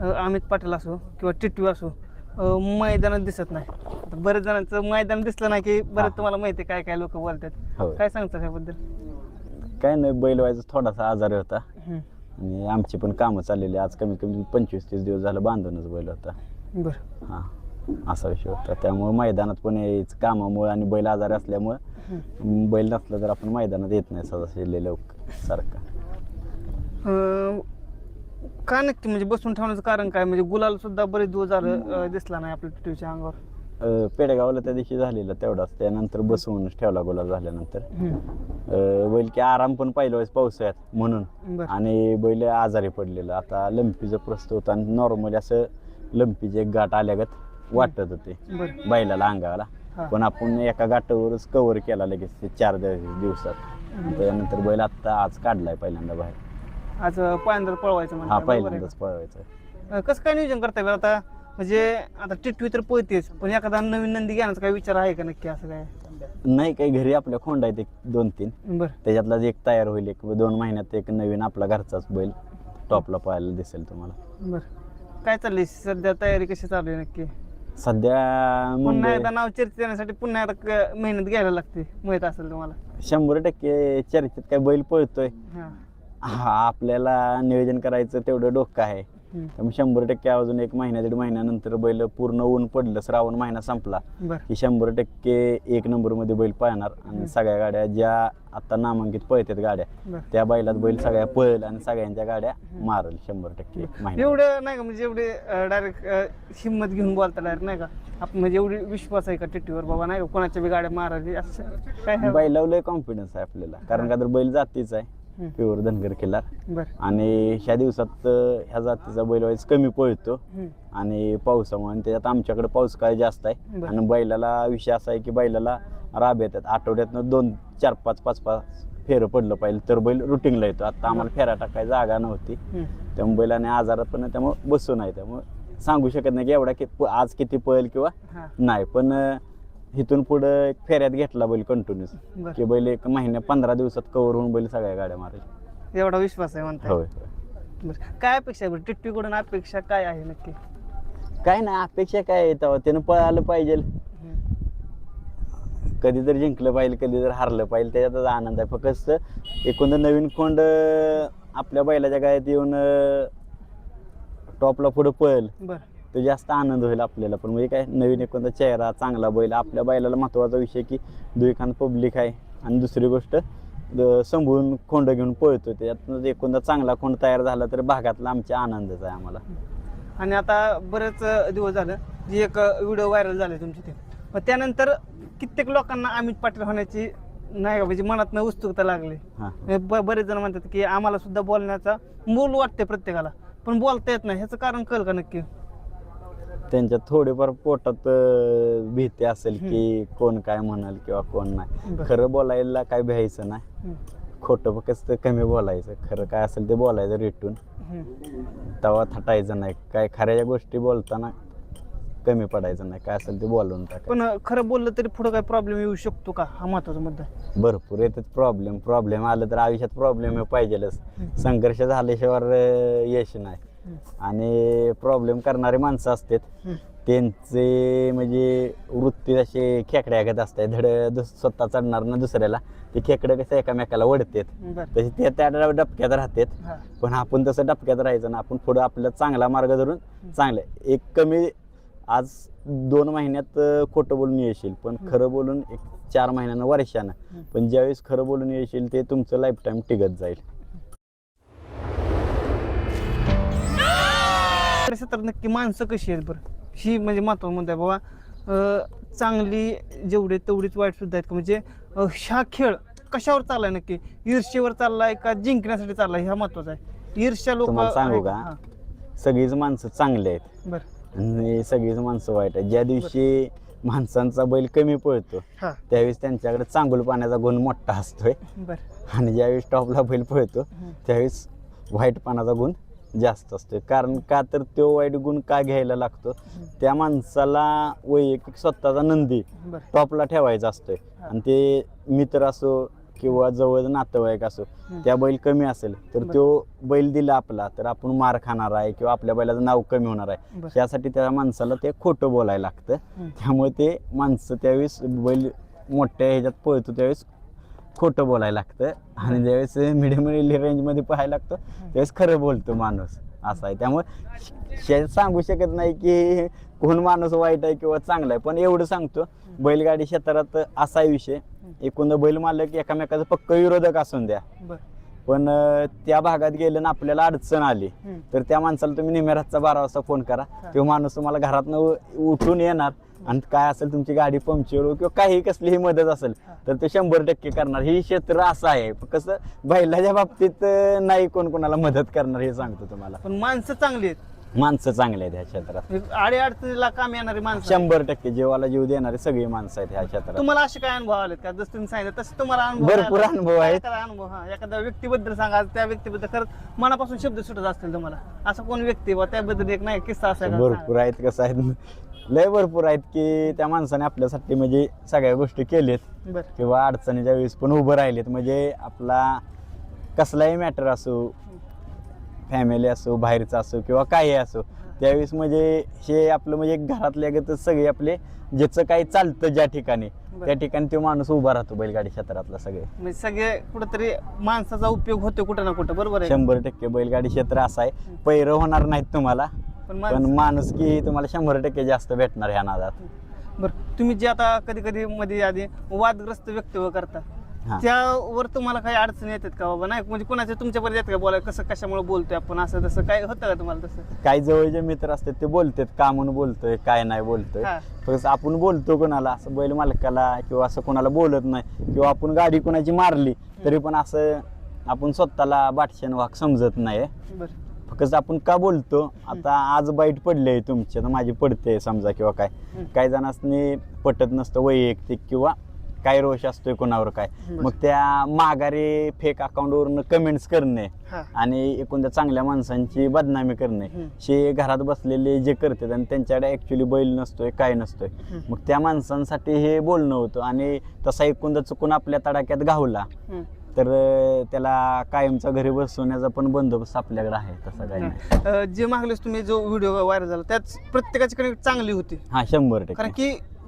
अ, अमित पाटील असो किंवा टिटवी असो मैदानात दिसत नाही. आता बरेच जणांचं मैदान दिसलं नाही की बरेच हा. तुम्हाला माहिती आहे काय काय लोक बोलतात. हो. काय सांगता त्याबद्दल? काय नाही बैल व्हायचा थोडासा आजारी होता. आणि आमची पण कामं चाललेली. आज कमी कमी पंचवीस तीस दिवस झालं बांधूनच बैल होता. बरं. हां असा विषय होता. त्यामुळे मैदानात पण यायचं कामामुळे आणि बैल आजारी असल्यामुळे. बैल नसला तर आपण मैदानात येत नाही सदा लवकर सारखा. अ, का नक्की? म्हणजे बसून ठेवण्याचं कारण काय? म्हणजे गुलाल सुद्धा बरेच दिवस झालं अ, दिसला नाही आपल्या टिटवीच्या अंगावर. अं, पेडगावला त्या दिवशी झालेला तेवढाच. त्यानंतर बसवूनच ठेवला गुलाब झाल्यानंतर. हम्म. अं, बैल की आराम पण पाहिलं वेळेस पावसाळ्यात म्हणून. बरं. आणि बैल आजारी पडलेलं. आता लंपीचं प्रस्त होतं आणि नॉर्मली असं लंपीचे एक गाठ आल्यागत वाटत होते. बरं. बैलाला अंगाला. हा. पण आपण एका गाठावरच कव्हर केला लगेच ते चार दिव- दिवसात त्यानंतर बैल आत्ता आज काढलाय पहिल्यांदा बाहेर. आज पहिल्यांदा पळवायचं हा म्हणताय, बरोबर आहे. पहिल्यांदाच पळवायचा? अ, कसं काय नियोजन करताय बरं आता? म्हणजे आता टिटवी तर पळतेच पण एखादा नवीन नंदी घेण्याचा काय विचार आहे का नक्की असं काय? नाही काही घरी आपल्या खोंड आहेत एक दोन तीन. बरं. त्याच्यातलाच एक तयार होईल एक दोन महिन्यात एक नवीन आपला घरचाच बैल टॉपला पाहायला दिसेल तुम्हाला. बरं. काय चाललंय? सध्या तयारी कशी चालू आहे नक्की? सध्या पुन्हा मुंबई एकदा नाव चर्चेत येण्यासाठी पुन्हा एकदा क- मेहनत घ्यायला लागते माहीत असेल तुम्हाला. शंभर टक्के चर्चेत काय बैल पळतोय. हा. हा आपल्याला नियोजन करायचं तेवढं डोकं आहे. त्यामुळे शंभर टक्के अजून एक महिन्या दीड महिन्यानंतर बैल पूर्ण ऊन पडलं श्रावण महिना संपला की शंभर टक्के एक नंबरमध्ये बैल पाहणार आणि सगळ्या गाड्या ज्या आता नामांकित पळतात गाड्या त्या बैलात बैल सगळ्या पळेल आणि सगळ्यांच्या गाड्या मारल शंभर टक्के एक महिना एवढं नाही का म्हणजे एवढे डायरेक्ट हिंमत घेऊन बोलता डायरेक्ट नाही का? आपण म्हणजे एवढी विश्वास आहे का टिटीवर बाबा? नाही का कोणाच्या बी गाड्या मारायची असं काय लय कॉन्फिडन्स आहे आपल्याला. कारण का तर बैल जातीच आहे. प्युअर धनगर किल्ला. बरं. आणि ह्या दिवसात ह्या जातीचा बैल वाईज कमी पळतो. हम्म. आणि पावसामुळे आणि त्याच्यात आमच्याकडे पाऊस काय जास्त आहे. बरं. आणि बैलाला विषय असा आहे की बैलाला राब येतात. आठवड्यातनं दोन चार पाच पाच पाच फेरं पडलं पाहिजे तर बैल रुटीनला येतो. आता आम्हाला फेरा टाकायची जागा नव्हती. हम्म. त्यामुळे बैलाने आजारात पण आहे, त्यामुळे बसू नाही. त्यामुळे सांगू शकत नाही की एवढा की प- आज किती पळेल किंवा हा. नाही. पण अं, इथून पुढं एक फेऱ्यात घेतला बैल कंटिन्यूस की बैल एक महिन्या पंधरा दिवसात कव्हर होऊन बैल सगळ्या गाड्या मारेल एवढा विश्वास आहे म्हणताय. होय. बरं. काय अपेक्षा आहे बरं? टिट्टीकडून अपेक्षा काय आहे नक्की? काय नाही अपेक्षा काय आहे तेव्हा? त्यानं पळालं पाहिजे. हम्म. कधी तर जिंकलं पाहिजे कधी तर हारलं पाहिजे त्याच्यातच आनंद आहे. फक्त एकूण नवीन अं, आपल्या बैलाच्या गायत येऊन टॉपला पुढं पळेल. बरं. तर जास्त आनंद होईल आपल्याला. पण म्हणजे काय नवीन एकोणता चेहरा चांगला बैल आपल्या बैलाला महत्त्वाचा विषय की दुईखान पब्लिक आहे. आणि दुसरी गोष्ट द- संभून खोंड घेऊन पळतो त्याच्यातनं एकोणता चांगला खोंड तयार झाला तर भागातला आमच्या आनंदच आहे आम्हाला. आणि आता बरेच दिवस झालं जी एक व्हिडिओ व्हायरल झाले तुमची ते. मग त्यानंतर कित्येक लोकांना अमित पाटील होण्याची नाही का म्हणजे मनात उत्सुकता लागली. बरेच जण म्हणतात की आम्हाला सुद्धा बोलण्याचा मूल वाटते प्रत्येकाला. पण बोलता येत नाही. ह्याचं कारण कळ का नक्की? त्यांच्या थोडेफार पोटात अं, भीती असेल की कोण काय म्हणाल किंवा कोण नाही. बरं. खरं बोलायला काय भ्यायचं नाही. खोटं फक्त कमी बोलायचं. खरं काय असेल ते बोलायचं रेटून. हम्म. तवा थटायचं नाही. काय खऱ्या गोष्टी बोलताना कमी पडायचं नाही. काय असेल ते बोलून टाकायचं. पण अ, खरं बोललं तरी पुढे काय प्रॉब्लेम येऊ शकतो का? हा महत्त्वाचा मुद्दा आहे. भरपूर येतात प्रॉब्लेम प्रॉब्लेम आलं तर आयुष्यात प्रॉब्लेम पाहिजेलच. संघर्ष झाल्याशिवाय अं, यश नाही. आणि प्रॉब्लेम करणारी माणसं असतात. त्यांचे म्हणजे वृत्ती असे खेकड्यागत असतात धड स्वतः चढणार ना दुसऱ्याला ते खेकडं कसं एकामेकाला वडतात तसे ते त्या डबक्यात राहतात. पण आपण तसं डबक्यात राहायचं ना आपण पुढं आपला चांगला मार्ग धरून चांगलं एक कमी आज दोन महिन्यात खोटं बोलून येशील पण खरं बोलून एक चार महिन्यानं वर्षानं. पण ज्यावेळेस खरं बोलून येशील ते तुमचं लाईफ टाईम टिकत जाईल. क्षेत्रात नक्की माणसं कशी आहेत बरं? ही म्हणजे महत्त्वाचा मुद्दा आहे. बाबा चांगली जेवढे तेवढीच वाईट सुद्धा आहेत का? म्हणजे हा खेळ कशावर चाललाय नक्की? ईर्ष्येवर चाललाय का जिंकण्यासाठी चाललाय? हा महत्त्वाचा आहे. ईर्ष्या लोक सांगू का? सगळीच माणसं चांगली आहेत. बर. आणि सगळीच माणसं वाईट आहेत. ज्या दिवशी माणसांचा बैल कमी पळतो त्यावेळेस त्यांच्याकडे चांगुल पाण्याचा गुण मोठा असतोय. बर. आणि ज्यावेळेस टॉपला बैल पळतो त्यावेळेस वाईट पाण्याचा गुण जास्त असतोय कारण का तर तो वाईट गुण का घ्यायला लागतो त्या माणसाला वैयक्तिक स्वतःचा नंदी टॉपला ठेवायचा असतोय आणि ते मित्र असो किंवा जवळ नातेवाईक असो. त्या बैल कमी असेल तर. तो बैल दिला आपला तर आपण मार खाणार आहे किंवा आपल्या बैलाचं नाव कमी होणार आहे. त्यासाठी त्या माणसाला ते खोटं बोलायला लागतं. त्यामुळे ते माणसं त्यावेळेस बैल मोठ्या ह्याच्यात पळतो त्यावेळेस खोटं बोलायला लागतं. आणि ज्यावेळेस मिडियम रेंजमध्ये पाहायला लागतं त्यावेळेस खरं बोलतो माणूस. असं आहे. त्यामुळे सांगू शकत नाही की कोण माणूस वाईट आहे किंवा चांगला आहे. पण एवढं सांगतो बैलगाडी क्षेत्रात असा विषय. एकूण बैल मालक एकामेकाचा पक्क विरोधक असून द्या. पण त्या भागात गेलं ना आपल्याला अडचण आली. तर त्या माणसाला तुम्ही निमेरातचा बारा वाजता फोन करा. तो माणूस तुम्हाला घरातनं उठून येणार आणि काय असेल तुमची गाडी पंक्चर किंवा काही कसलीही मदत असेल. तर ते शंभर टक्के करणार ही क्षेत्र असं आहे कसं बैलाच्या बाबतीत नाही कोण कोणाला मदत करणार हे सांगतो तुम्हाला पण माणसं चांगली आहेत माणसं चांगली आहेत ह्या क्षेत्रात. आडी अडचणीला काम येणारी माणसं. आहेत. शंभर टक्के जीवाला जीव देणारी सगळी माणसं आहेत ह्या क्षेत्रात. तुम्हाला असे काय अनुभव आलेत का? जसं तुम्ही सांगितलं तसं तुम्हाला अनुभव भरपूर आला? अनुभव आहेत. एखादा अनुभव? हा एखाद्या व्यक्तीबद्दल सांगा त्या व्यक्तीबद्दल खरंच मनापासून शब्द सुटत असतील तुम्हाला. असं कोण व्यक्ती बा? त्याबद्दल एक नाही किस्सा असा? भरपूर आहेत कसं आहेत? लय भरपूर आहेत की त्या माणसाने आपल्यासाठी म्हणजे सगळ्या गोष्टी केल्यात. बर. किंवा अडचणीच्या वेळेस पण उभं राहिलेत. म्हणजे आपला कसलाही मॅटर असो फॅमिली असो बाहेरचा असो किंवा काही असो त्यावेळेस म्हणजे हे आपलं म्हणजे घरातल्या सगळे आपले ज्याचं काही चालतं ज्या ठिकाणी. त्या ठिकाणी तो माणूस उभा राहतो बैलगाडी क्षेत्रातला सगळे. म्हणजे सगळे कुठंतरी माणसाचा उपयोग होतो कुठं ना कुठं बरोबर आहे? शंभर टक्के बैलगाडी क्षेत्र असं आहे. पैरं होणार नाहीत तुम्हाला पण माणसं की तुम्हाला शंभर टक्के जास्त भेटणार ह्या नादात. बरं तुम्ही जे आता कधी कधी मध्ये आधी वादग्रस्त व्यक्तित्व करता हा. त्यावर तुम्हाला काही अडचणी येतात का बाबा? नाही म्हणजे कोणाच्या तुमच्यापर्यंत येतात का बोलाय कसं कशामुळे बोलतोय आपण? असं तसं काय होतं का तुम्हाला तसं? काही जवळचे मित्र असतात ते बोलतात का म्हणून बोलतोय काय नाही बोलतोय. हा. फक्त आपण बोलतो कोणाला असं बैल मालकाला किंवा असं कोणाला बोलत नाही. किंवा आपण गाडी कोणाची मारली तरी पण असं आपण स्वतःला बाटशन वाक समजत नाही. बरं. फक्त आपण का बोलतो? आता आज बाईट पडले तुमच्या तर माझी पडते समजा किंवा काय. हम्म. काही जणांनी पटत नसतं वैयक्तिक किंवा काय रोष असतोय कोणावर काय. मग त्या माघारी फेक अकाउंटवरून कमेंट्स करणे हा. आणि एकूण त्या चांगल्या माणसांची बदनामी करणे. हम्म. हे घरात बसलेले जे करतात आणि त्यांच्याकडे ऍक्च्युली बैल नसतोय काय नसतोय. हम्म. मग त्या माणसांसाठी हे बोलणं होतं आणि तसा एकूणदा चुकून आपल्या तडाक्यात गावला हम्म. तर अं, त्याला कायमचा घरी बसवण्याचा पण बंदोबस्त आपल्याकडे आहे तसा काही नाही. अं, जे मागलेस तुम्ही जो व्हिडिओ व्हायरल झाला त्यात प्रत्येकाची कनेक्ट चांगली होती. हा शंभर कारण टक्के की